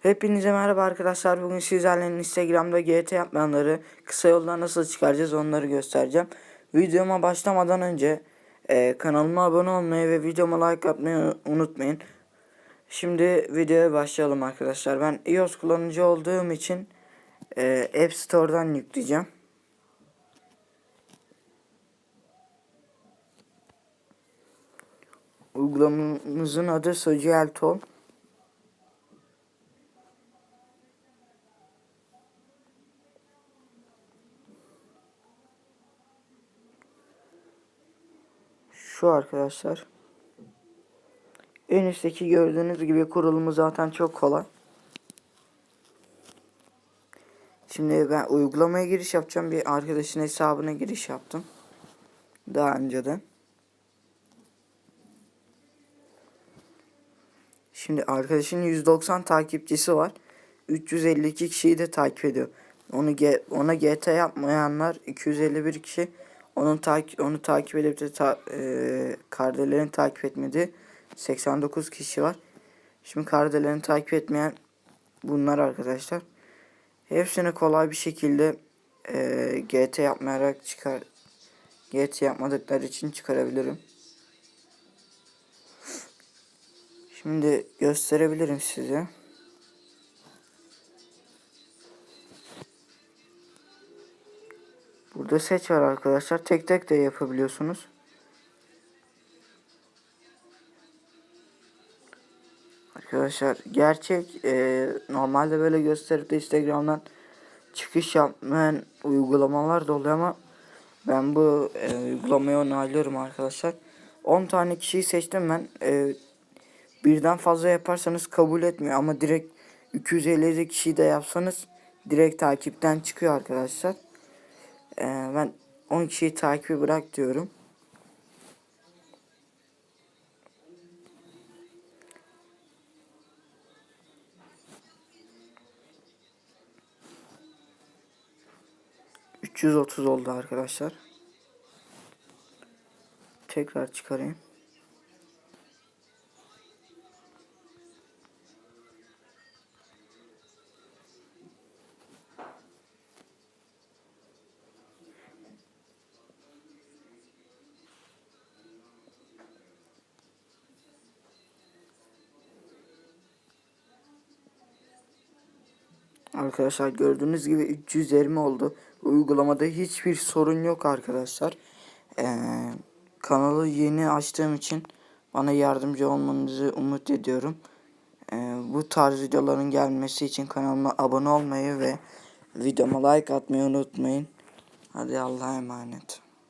Hepinize merhaba arkadaşlar. Bugün sizlerle Instagram'da GT yapmayanları kısa yoldan nasıl çıkaracağız onları göstereceğim. Videoma başlamadan önce e, kanalıma abone olmayı ve videoma like atmayı unutmayın. Şimdi videoya başlayalım arkadaşlar. Ben iOS kullanıcı olduğum için e, App Store'dan yükleyeceğim. Uygulamamızın adı Social Tool. Şu arkadaşlar. En üstteki gördüğünüz gibi kurulumu zaten çok kolay. Şimdi ben uygulamaya giriş yapacağım. Bir arkadaşın hesabına giriş yaptım. Daha önceden. Şimdi arkadaşın 190 takipçisi var. 352 kişiyi de takip ediyor. Onu ona GT yapmayanlar 251 kişi. Onun takip onu takip edip de ta e kardelerini takip etmedi. 89 kişi var. Şimdi kardelerini takip etmeyen bunlar arkadaşlar. Hepsini kolay bir şekilde e, GT yapmayarak çıkar GT yapmadıkları için çıkarabilirim. Şimdi gösterebilirim size. Burada seç var arkadaşlar. Tek tek de yapabiliyorsunuz. Arkadaşlar gerçek e, normalde böyle gösterip de Instagram'dan çıkış yapmayan uygulamalar da oluyor ama ben bu e, uygulamayı onaylıyorum arkadaşlar. 10 tane kişiyi seçtim ben. E, birden fazla yaparsanız kabul etmiyor ama direkt 250 kişiyi de yapsanız direkt takipten çıkıyor arkadaşlar. E, ben 10 kişiyi takibi bırak diyorum. ...330 oldu arkadaşlar. Tekrar çıkarayım. Arkadaşlar gördüğünüz gibi 320 oldu. Uygulamada hiçbir sorun yok arkadaşlar. Ee, kanalı yeni açtığım için bana yardımcı olmanızı umut ediyorum. Ee, bu tarz videoların gelmesi için kanalıma abone olmayı ve videoma like atmayı unutmayın. Hadi Allah'a emanet.